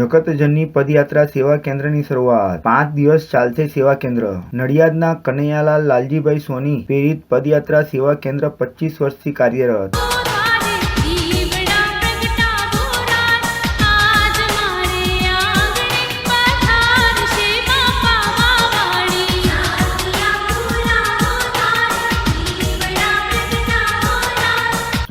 જગતજનની પદયાત્રા સેવા કેન્દ્રની શરૂઆત. પાંચ દિવસ ચાલશે સેવા કેન્દ્ર. નડિયાદના કનૈયાલાલ લાલજીભાઈ સોની પ્રેરિત પદયાત્રા સેવા કેન્દ્ર પચીસ વર્ષથી કાર્યરત.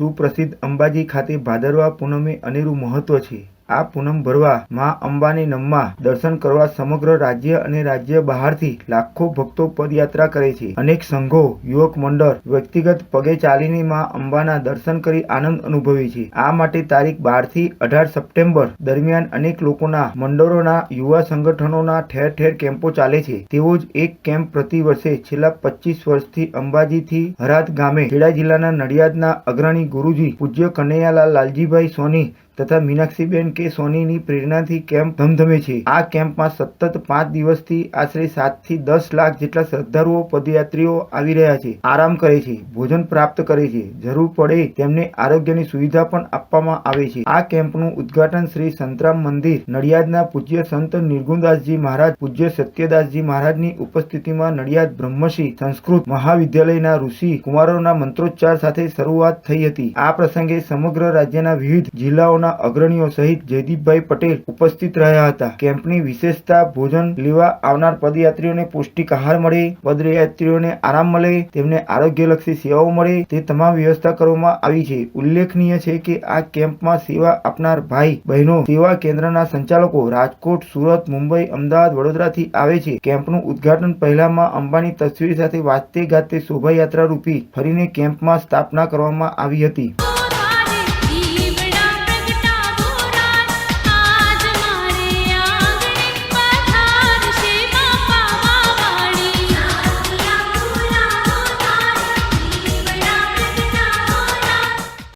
સુપ્રસિદ્ધ અંબાજી ખાતે ભાદરવા પૂનમે અનેરું મહત્વ છે. આ પૂનમ ભરવા માં અંબાની નમમાં દર્શન કરવા સમગ્ર રાજ્ય અને રાજ્ય બહારથી લાખો ભક્તો પદયાત્રા કરે છે. અનેક સંઘો, યુવક મંડળ, વ્યક્તિગત પગે ચાલીને માં અંબાના દર્શન કરી આનંદ અનુભવે છે. આ માટે તારીખ બારથી અઢાર સપ્ટેમ્બર દરમિયાન અનેક લોકોના મંડળોના, યુવા સંગઠનોના ઠેર ઠેર કેમ્પો ચાલે છે. તેવો જ એક કેમ્પ પ્રતિ વર્ષે છેલ્લા પચીસ વર્ષથી અંબાજીથી હરાદ ગામે ખેડા જિલ્લાના નડિયાદના અગ્રણી ગુરુજી પૂજ્ય કનૈયાલાલ લાલજીભાઈ સોની તથા મીનાક્ષીબેન કે સોનીની પ્રેરણાથી કેમ્પ ધમધમે છે. આ કેમ્પમાં સતત પાંચ દિવસથી આશરે સાતથી દસ લાખ જેટલા શ્રદ્ધાળુઓ, પદયાત્રીઓ આવી રહ્યા છે. આરામ કરે છે, ભોજન પ્રાપ્ત કરે છે. જરૂર પડે તેમને આરોગ્યની સુવિધા પણ આપવામાં આવે છે. આ કેમ્પનું ઉદ્ઘાટન શ્રી સંતરામ મંદિર નડિયાદના પૂજ્ય સંત નિર્ગુણદાસજી મહારાજ, પૂજ્ય સત્યદાસજી મહારાજની ઉપસ્થિતિમાં નડિયાદ બ્રહ્મશ્રી સંસ્કૃત મહાવિદ્યાલયના ઋષિ કુમારોના મંત્રોચ્ચાર સાથે શરૂઆત થઈ હતી. આ પ્રસંગે સમગ્ર રાજ્યના વિવિધ જિલ્લાઓના અગ્રણીઓ સહિત જયદીપભાઈ પટેલ ઉપસ્થિત રહ્યા હતા. કેમ્પની વિશેષતા ભોજન લેવા આવનાર પદયાત્રીઓને પૌષ્ટિક આહાર મળે, પદયાત્રીઓને આરામ મળે, તેમને આરોગ્યલક્ષી સેવાઓ મળે, તે તમામ વ્યવસ્થા કરવામાં આવી છે. ઉલ્લેખનીય છે કે આ કેમ્પમાં સેવા આપનાર ભાઈ, બહેનો સેવા કેન્દ્રના સંચાલકો રાજકોટ, સુરત, મુંબઈ, અમદાવાદ, વડોદરાથી આવે છે. કેમ્પનું ઉદ્ઘાટન પહેલામાં અંબાની તસવીર સાથે વાતે ગાતે શોભાયાત્રા રૂપી ફરીને કેમ્પમાં સ્થાપના કરવામાં આવી હતી.